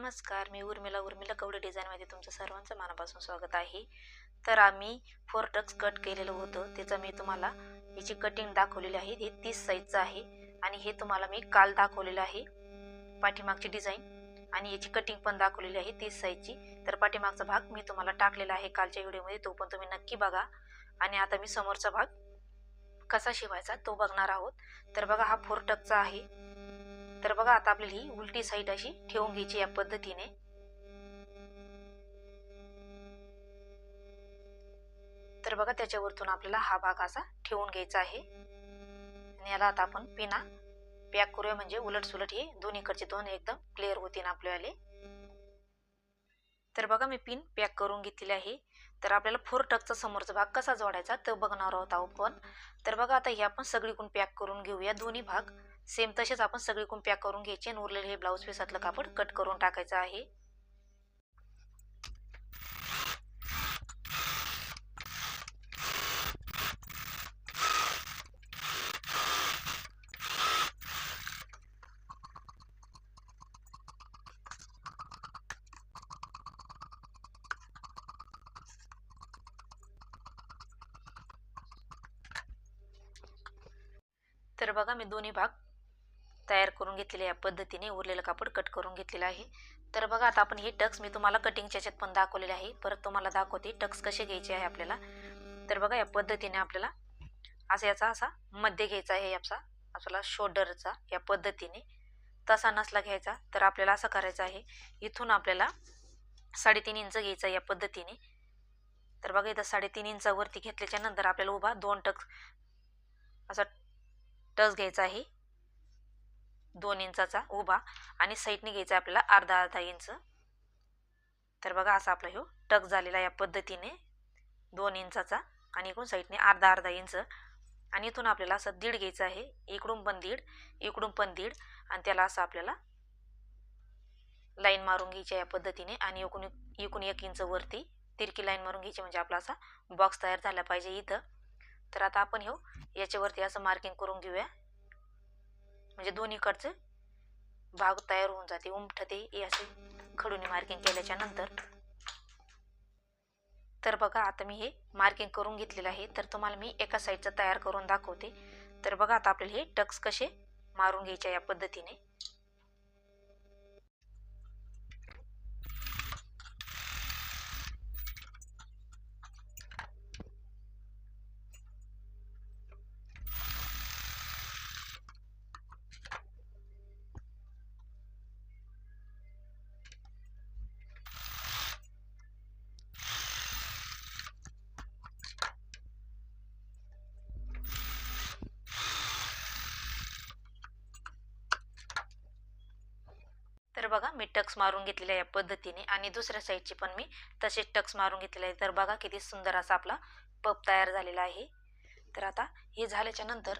नमस्कार मी उर्मिला. उर्मिला कवडे डिझाईनमध्ये तुमचं सर्वांचं मनापासून स्वागत आहे. तर आम्ही फोर टक्स कट केलेलं होतं. त्याचं मी तुम्हाला याची कटिंग दाखवलेली आहे. हे तीस साईजचं आहे आणि हे तुम्हाला मी काल दाखवलेलं आहे. पाठीमागची डिझाईन आणि याची कटिंग पण दाखवलेली आहे तीस साईजची तर पाठीमागचा भाग मी तुम्हाला टाकलेला आहे कालच्या व्हिडिओमध्ये. तो पण तुम्ही नक्की बघा. आणि आता मी समोरचा भाग कसा शिवायचा तो बघणार आहोत. तर बघा हा फोर टक्सचा आहे. तर बघा आता आपल्याला ही उलटी साईड अशी ठेवून घ्यायची या पद्धतीने. तर बघा त्याच्यावरतून आपल्याला हा भाग असा ठेवून घ्यायचा आहे. आणि याला आता आपण पिना पॅक करूया म्हणजे उलट सुलट हे दोन्हीकडचे दोन एकदम क्लिअर होतील आपल्याला तर बघा मी पिन पॅक करून घेतलेली आहे. तर आपल्याला फोर टकचा समोरचा भाग कसा जोडायचा तो बघणार आहोत आपण. तर बघा आता हे आपण सगळीकडून पॅक करून घेऊया दोन्ही भाग. सेम तसेच आपण सगळी पॅक करून घ्यायचे आणि उरलेले हे ब्लाऊज पीसातलं कापड कट करून टाकायचं आहे. तर बघा मी दोन्ही भाग तयार करून घेतलेले या पद्धतीने उरलेलं कापड कट करून घेतलेलं आहे. तर बघा आता आपण हे टक्स मी तुम्हाला कटिंगच्या याच्यात पण दाखवलेले आहे. परत तुम्हाला दाखवते टक्स कसे घ्यायचे आहे आपल्याला. तर बघा या पद्धतीने आपल्याला असा याचा असा मध्य घ्यायचा आहे याचा आपला शोल्डरचा या पद्धतीने. तसा नसला घ्यायचा तर आपल्याला असं करायचं आहे इथून आपल्याला साडेतीन इंच घ्यायचा या पद्धतीने. तर बघा इथं साडेतीन इंचावरती घेतल्याच्या नंतर आपल्याला उभा दोन टक्स असा टच घ्यायचा आहे. दोन इंचाचा उभा आणि साईडने घ्यायचा आपल्याला अर्धा अर्धा इंच. तर बघा असा आपला ह्यो टक झालेला या पद्धतीने. दोन इंचाचा आणि इकडून साईडने अर्धा अर्धा इंच. आणि इथून आपल्याला असं दीड घ्यायचं आहे. इकडून पण दीड इकडून पण दीड आणि त्याला असं आपल्याला लाईन मारून घ्यायची या पद्धतीने आणि एकूण एकूण एक इंच वरती तिरकी लाईन मारून घ्यायची म्हणजे आपला असा बॉक्स तयार झाला पाहिजे इथं. तर आता आपण ह्यो याच्यावरती असं मार्किंग करून घेऊया. म्हणजे दोन्हीकडचं भाग तयार होऊन जाते उमठते हे असे खडूने मार्किंग केल्याच्यानंतर. तर बघा आता मी हे मार्किंग करून घेतलेलं आहे. तर तुम्हाला मी एका साईडचं तयार करून दाखवते. तर बघा आता आपल्याला हे टक्स कसे मारून घ्यायचे या पद्धतीने. बघा मी टक्स मारून घेतलेल्या या पद्धतीने आणि दुसऱ्या साईडची पण मी तसेच टक्स मारून घेतलेले आहे तर बघा किती सुंदर असा आपला पप तयार झालेला आहे. तर आता हे झाल्याच्यानंतर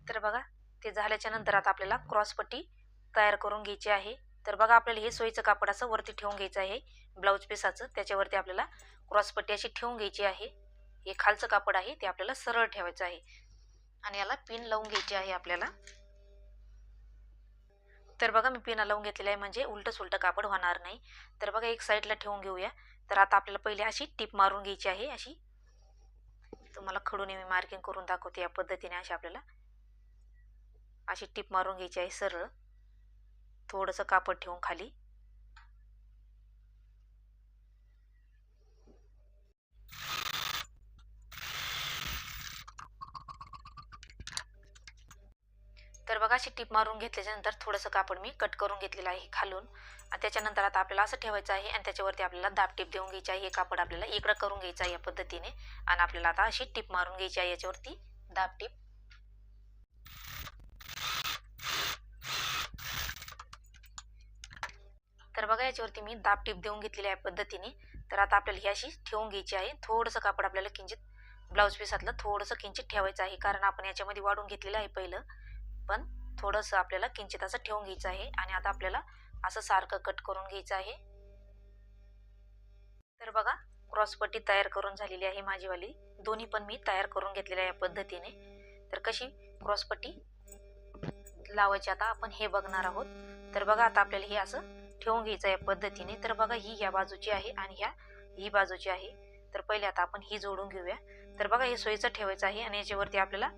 तर बघा ते झाल्याच्यानंतर आता आपल्याला क्रॉसपट्टी तयार करून घ्यायची आहे. तर बघा आपल्याला हे सोयीचं कापड असं वरती ठेवून घ्यायचं आहे. ब्लाऊज पीसाचं त्याच्यावरती आपल्याला क्रॉसपट्टी अशी ठेवून घ्यायची आहे. हे खालचं कापड आहे ते आपल्याला सरळ ठेवायचं आहे. आणि याला पिन लावून घ्यायची आहे आपल्याला. तर बघा मी पिना लावून घेतलेलं आहे. म्हणजे उलटं सुलटं कापड होणार नाही. तर बघा एक साईडला ठेवून घेऊया. तर आता आपल्याला पहिले अशी टीप मारून घ्यायची आहे. अशी. तुम्हाला खडूने मी मार्किंग करून दाखवते या पद्धतीने अशी आपल्याला. अशी टीप मारून घ्यायची आहे सरळ. थोडंसं कापड ठेवून खाली तर बघा अशी टीप मारून घेतल्याच्यानंतर थोडंसं कापड मी कट करून घेतलेलं आहे खालून. आणि त्याच्यानंतर आता आपल्याला असं ठेवायचं आहे आणि त्याच्यावरती आपल्याला दाब टीप देऊन घ्यायची आहे. हे कापड आपल्याला इकडं करून घ्यायचं आहे या पद्धतीने. आणि आपल्याला आता अशी टीप मारून घ्यायची आहे. याच्यावरती दाब टीप. तर बघा याच्यावरती मी दाब टीप देऊन घेतलेली आहे पद्धतीने. तर आता आपल्याला ही अशी ठेवून घ्यायची आहे. थोडंसं कापड आपल्याला किंचित ब्लाऊज पीसातलं थोडंसं किंचित ठेवायचं आहे. कारण आपण याच्यामध्ये वाढून घेतलेलं आहे पहिलं. पण थोडंसं आपल्याला किंचित असं ठेवून घ्यायचं आहे आणि आता आपल्याला असं सारखं कट करून घ्यायचं आहे. तर बघा क्रॉसपट्टी तयार करून झालेली आहे माझीवाली दोन्ही पण मी तयार करून घेतलेल्या या पद्धतीने. तर कशी क्रॉसपट्टी लावायची आता आपण हे बघणार आहोत. तर बघा आता आपल्याला हे असं ठेवून घ्यायचं या पद्धतीने. तर बघा ही या बाजूची आहे आणि ह्या ही बाजूची आहे. तर पहिले आता आपण ही जोडून घेऊया. तर बघा हे सोयीचं ठेवायचं आहे आणि याच्यावरती आपल्याला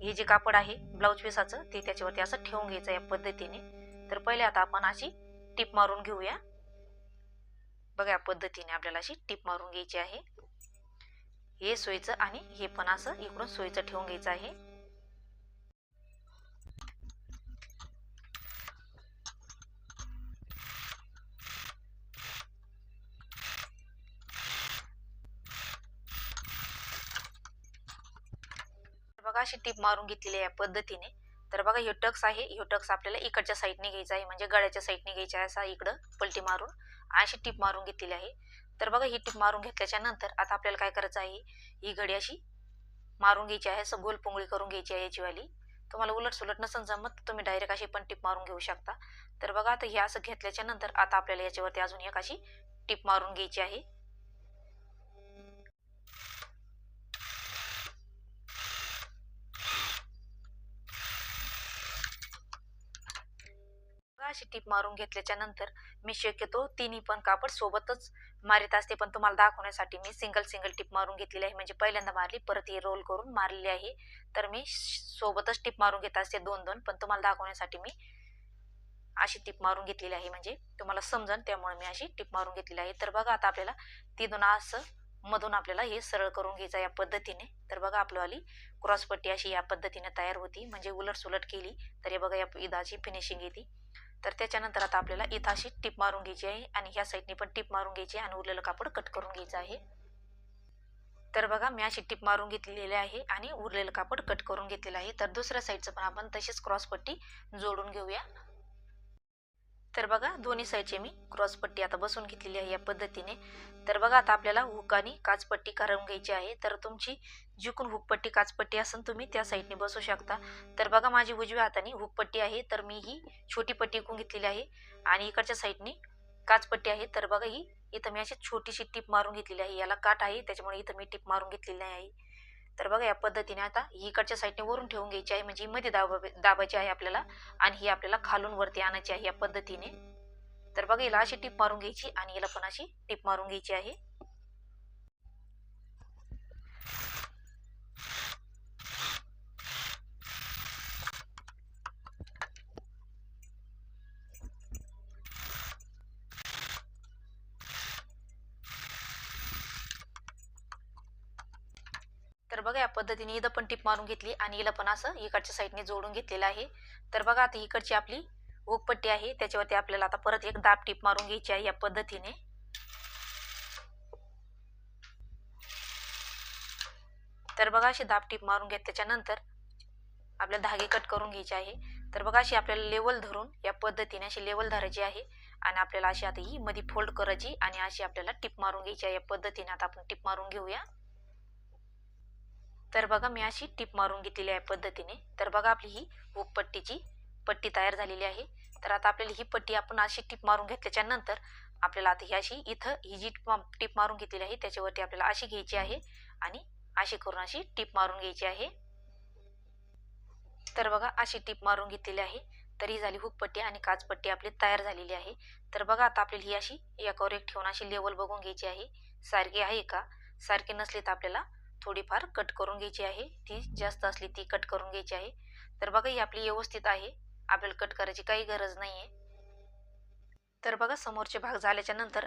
हे जे कापड आहे ब्लाऊज पीसाचं ते त्याच्यावरती असं ठेवून घ्यायचं या पद्धतीने. तर पहिले आता आपण अशी टिप मारून घेऊया. बघा या पद्धतीने आपल्याला अशी टिप मारून घ्यायची आहे. हे सोयीचं आणि हे पण असं इकडून सोयीचं ठेवून घ्यायचं आहे तर बघा अशी टीप मारून घेतलेली आहे या पद्धतीने. तर बघा हे टक्स आहे. हे टक्स आपल्याला इकडच्या साईडने घ्यायचा आहे. म्हणजे गळ्याच्या साईडने घ्यायचा आहे असा इकडं पलटी मारून अशी टीप मारून घेतलेली आहे. तर बघा ही टीप मारून घेतल्याच्या नंतर आता आपल्याला काय करायचं आहे? ही घडी अशी मारून घ्यायची आहे. असं गोल पोंगळी करून घ्यायची आहे याचीवाली. तुम्हाला उलट सुलट नसन जमत तुम्ही डायरेक्ट अशी पण टीप मारून घेऊ शकता. तर बघा आता हे असं घेतल्याच्या नंतर आता आपल्याला याच्यावरती अजून एक अशी टीप मारून घ्यायची आहे. अशी टीप मारून घेतल्याच्या नंतर मी शक्यतो तिन्ही पण कापड सोबतच मारित असते. पण तुम्हाला दाखवण्यासाठी मी सिंगल सिंगल टिप मारून घेतलेली आहे. म्हणजे पहिल्यांदा मारली परत ही रोल करून मारलेली आहे. तर मी श- सोबतच टिप मारून घेत असते दोन दोन. पण तुम्हाला दाखवण्यासाठी मी अशी टिप मारून घेतलेली आहे. म्हणजे तुम्हाला समजन त्यामुळे मी अशी टिप मारून घेतलेली आहे. तर बघा आता आपल्याला तिथून असं मधून आपल्याला हे सरळ करून घ्यायचं या पद्धतीने. तर बघा आपल्यावाली क्रॉसपट्टी अशी या पद्धतीने तयार होती. म्हणजे उलट सुलट केली. तर हे बघा या इदाची फिनिशिंग येते. तर त्याच्यानंतर आता आपल्याला इथं अशी टिप मारून घ्यायची आहे आणि ह्या साईडने पण टिप मारून घ्यायची आहे आणि उरलेलं कापड कट करून घ्यायचं आहे. तर बघा मी अशी टिप मारून घेतलेली आहे आणि उरलेलं कापड कट करून घेतलेलं आहे. तर दुसऱ्या साईडचं पण आपण तशीच क्रॉसपट्टी जोडून घेऊया. तर बघा दोन्ही साईडचे मी क्रॉस पट्टी आता बसून घेतलेली आहे या पद्धतीने. तर बघा आता आपल्याला हुक आणि काचपट्टी करून घ्यायची आहे. तर तुमची जिकून हुकपट्टी काचपट्टी असेल तुम्ही त्या साईडने बसू शकता. तर बघा माझी उजव्या हाताने हुकपट्टी आहे. तर मी ही छोटी पट्टी विकून घेतलेली आहे. आणि इकडच्या साईडने काचपट्टी आहे. तर बघा ही इथं मी अशी छोटीशी टीप मारून घेतलेली आहे. याला काट आहे. त्याच्यामुळे इथं मी टीप मारून घेतलेली आहे. तर बघा या पद्धतीने आता ही इकडच्या साईडने वरून ठेवून घ्यायची आहे. म्हणजे ही मध्ये दाबा दाबायची आहे आपल्याला आणि ही आपल्याला खालून वरती आणायची आहे या पद्धतीने. तर बघा हिला अशी टीप मारून घ्यायची आणि हिला पण अशी टीप मारून घ्यायची आहे तर बघा या पद्धतीने इथं पण टिप मारून घेतली आणि हिला पण असं इकडच्या साईडने जोडून घेतलेलं आहे. तर बघा आता इकडची आपली ओकपट्टी आहे. त्याच्यावरती आपल्याला आता परत एक दाब टिप मारून घ्यायची आहे या पद्धतीने. तर बघा अशी दाब टिप मारून घेत त्याच्यानंतर आपल्याला धागे कट करून घ्यायचे आहे. तर बघा अशी आपल्याला लेवल धरून या पद्धतीने अशी लेवल धरायची आहे आणि आपल्याला अशी आता ही मध्ये फोल्ड करायची आणि अशी आपल्याला टिप मारून घ्यायची आहे. या पद्धतीने आता आपण टिप मारून घेऊया. तर बघा मी अशी टिप मारून घेतलेली आहे पद्धतीने. तर बघा आपली ही उपपट्टीची पट्टी तयार झालेली आहे. तर आता आपल्याला ही पट्टी आपण अशी टिप मारून घेतल्याच्या नंतर आपल्याला आता ही अशी इथं ही जी टिप टिप मारून घेतलेली आहे त्याच्यावरती आपल्याला अशी घ्यायची आहे आणि अशी करून अशी टिप मारून घ्यायची आहे. तर बघा अशी टिप मारून घेतलेली आहे. तर ही झाली हुकपट्टी आणि काचपट्टी आपली तयार झालेली आहे. तर बघा आता आपल्याला ही अशी एकावर एक ठेवून अशी लेवल बघून घ्यायची आहे. सारखी आहे का? सारखी नसली तर आपल्याला थोडीफार कट करून घ्यायची आहे. ती जास्त असली ती कट करून घ्यायची आहे. तर बघा ही आपली व्यवस्थित आहे. आपल्याला कट करायची काही गरज नाही आहे तर बघा समोरचे भाग झाल्याच्यानंतर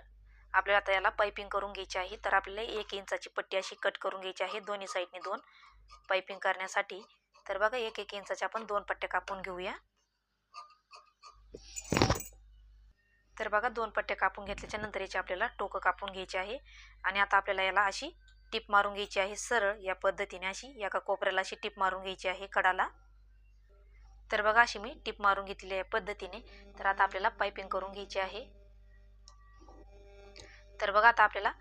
आपल्याला आता याला पायपिंग करून घ्यायची आहे. तर आपल्याला एक इंचाची पट्टी अशी कट करून घ्यायची आहे दोन्ही साईडने दोन पायपिंग करण्यासाठी. तर बघा एक एक इंचाच्या आपण दोन पट्ट्या कापून घेऊया. तर बघा दोन पट्ट्या कापून घेतल्याच्या नंतर याची आपल्याला टोकं कापून घ्यायची आहे. आणि आता आपल्याला याला अशी टिप मारून घ्यायची आहे सरळ या पद्धतीने अशी एका कोपऱ्याला अशी टिप मारून घ्यायची आहे कडाला. तर बघा अशी मी टिप मारून घेतलेली आहे पद्धतीने. तर आता आपल्याला पायपिंग करून घ्यायची आहे. तर बघा आता आपल्याला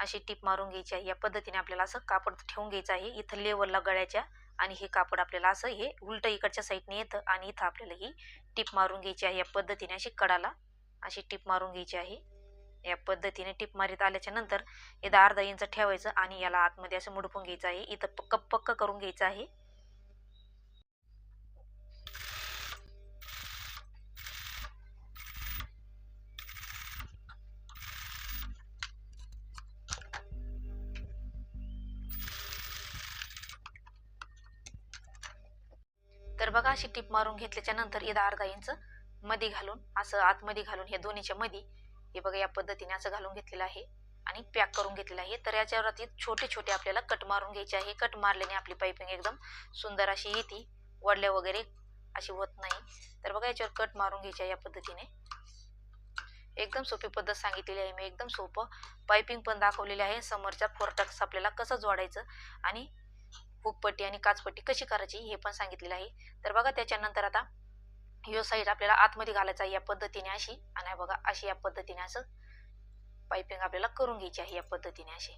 अशी टिप मारून घ्यायची आहे. या पद्धतीने आपल्याला असं कापड ठेवून घ्यायचं आहे. इथं लेवलला गळ्याच्या आणि हे कापड आपल्याला असं हे उलट इकडच्या साईडने येतं आणि इथं आपल्याला ही टिप मारून घ्यायची आहे. या पद्धतीने अशी कडाला अशी टिप मारून घ्यायची आहे. या पद्धतीने टिप मारीत आल्याच्यानंतर एकदा अर्धा इंच ठेवायचं आणि याला आतमध्ये असं मुडपून घ्यायचं आहे. इथं पक्क पक्क करून घ्यायचं आहे. तर बघा अशी टिप मारून घेतल्याच्या नंतर इथं अर्धा इंच मध्ये घालून असं आतमध्ये घालून हे दोन्हीच्या मध्ये हे बघा या पद्धतीने असं घालून घेतलेलं आहे आणि पॅक करून घेतलेलं आहे. तर याच्यावरती छोटे छोटे आपल्याला कट मारून घ्यायचे आहे. कट मारल्याने आपली पायपिंग एकदम सुंदर अशी येते. वडल्या वगैरे अशी होत नाही. तर बघा याच्यावर कट मारून घ्यायचे आहे या पद्धतीने. एकदम सोपी पद्धत सांगितलेली आहे मी. एकदम सोपं. पायपिंग पण दाखवलेली आहे. समोरच्या फोरटक्स आपल्याला कसं जोडायचं आणि हुकपट्टी आणि काचपट्टी कशी करायची हे पण सांगितलेलं आहे. तर बघा त्याच्यानंतर आता यो साईड आपल्याला आतमध्ये घालायचा या पद्धतीने अशी. आणि बघा अशी या पद्धतीने असं पायपिंग आपल्याला करून घ्यायची आहे या पद्धतीने अशी.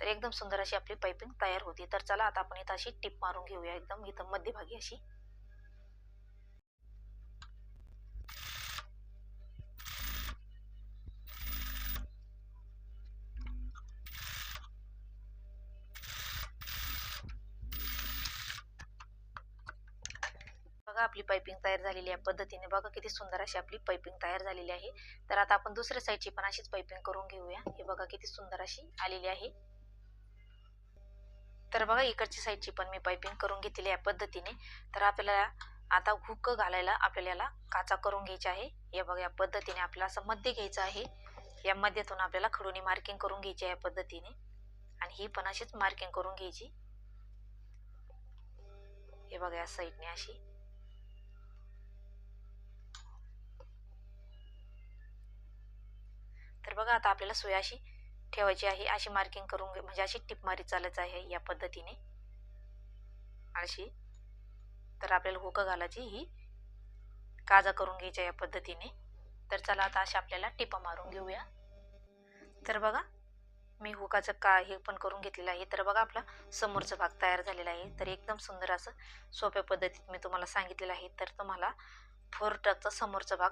तर एकदम सुंदर अशी आपली पायपिंग तयार होती. तर चला आता आपण इथं अशी टिप मारून घेऊया. एकदम इथं मध्यभागी अशी बघा आपली पायपिंग तयार झालेली आहे पद्धतीने. बघा किती सुंदर अशी आपली पायपिंग तयार झालेली आहे. तर आता आपण दुसऱ्या साईडची पण अशीच पायपिंग करून घेऊया. हे बघा किती सुंदर अशी आलेली आहे. तर बघा इकडची साईडची पण मी पायपिंग करून घेतलेली आहे पद्धतीने. तर आपल्याला आता हुक घालायला आपल्याला याला काचा करून घ्यायची आहे. या बघा या पद्धतीने आपल्याला असं मध्य घ्यायचं आहे. या मध्यातून आपल्याला खडूनी मार्किंग करून घ्यायची आहे या पद्धतीने. आणि ही पण अशीच मार्किंग करून घ्यायची. हे बघा या साईडने अशी. तर बघा आता आपल्याला सोय अशी ठेवायची आहे अशी मार्किंग करून म्हणजे अशी टिप मारी चालत आहे या पद्धतीने. अशी. तर आपल्याला हुकं घालायची ही काजा करून घ्यायच्या या पद्धतीने. तर चला आता अशा आपल्याला टिपा मारून घेऊया. तर बघा मी हुकाचं का हे पण करून घेतलेलं आहे. तर बघा आपला समोरचा भाग तयार झालेला आहे. तर एकदम सुंदर असं सोप्या पद्धतीत मी तुम्हाला सांगितलेलं आहे. तर तुम्हाला फोर टकचा समोरचा भाग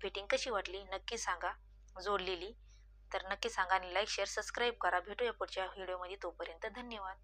फिटिंग कशी वाटली नक्की सांगा. जोडलेली. तर नक्की सांगा आणि लाईक शेअर सबस्क्राईब करा. भेटूया पुढच्या व्हिडिओमध्ये तोपर्यंत धन्यवाद.